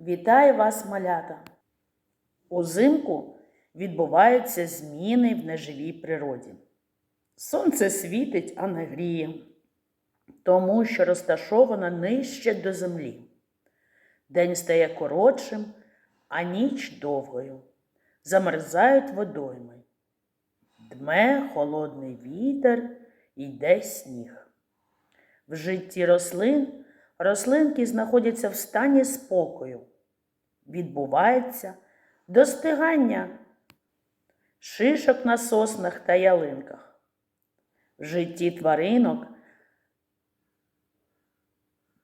Вітаю вас, малята! Узимку відбуваються зміни в неживій природі. Сонце світить, а не гріє, тому що розташовано нижче до землі. День стає коротшим, а ніч довгою. Замерзають водойми. Дме холодний вітер, йде сніг. В житті рослин рослинки знаходяться в стані спокою. Відбувається достигання шишок на соснах та ялинках. В житті тваринок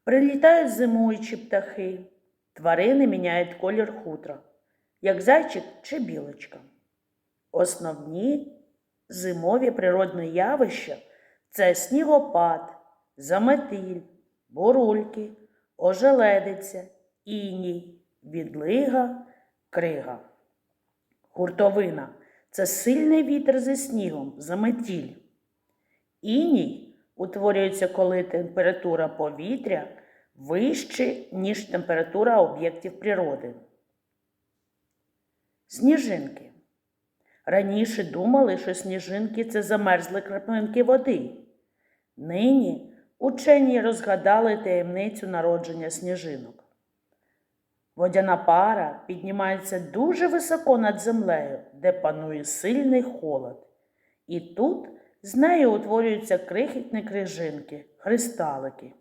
прилітають зимуючі птахи. Тварини міняють колір хутра, як зайчик чи білочка. Основні зимові природні явища це снігопад, заметіль, бурульки, ожеледиця, іній, відлига, крига. Гуртовина це сильний вітер зі снігом, заметіль. Іній утворюється, коли температура повітря вища, ніж температура об'єктів природи. Сніжинки. Раніше думали, що сніжинки це замерзли краплинки води. Нині учені розгадали таємницю народження сніжинок. Водяна пара піднімається дуже високо над землею, де панує сильний холод. І тут з нею утворюються крихітні крижинки, кристалики.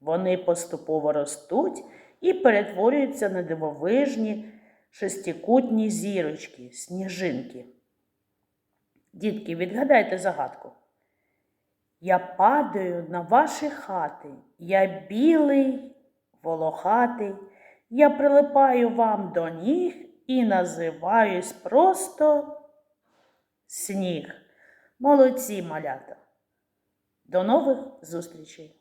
Вони поступово ростуть і перетворюються на дивовижні шестикутні зірочки, сніжинки. Дітки, відгадайте загадку. Я падаю на ваші хати, я білий, волохатий, я прилипаю вам до ніг і називаюсь просто сніг. Молодці малята. До нових зустрічей!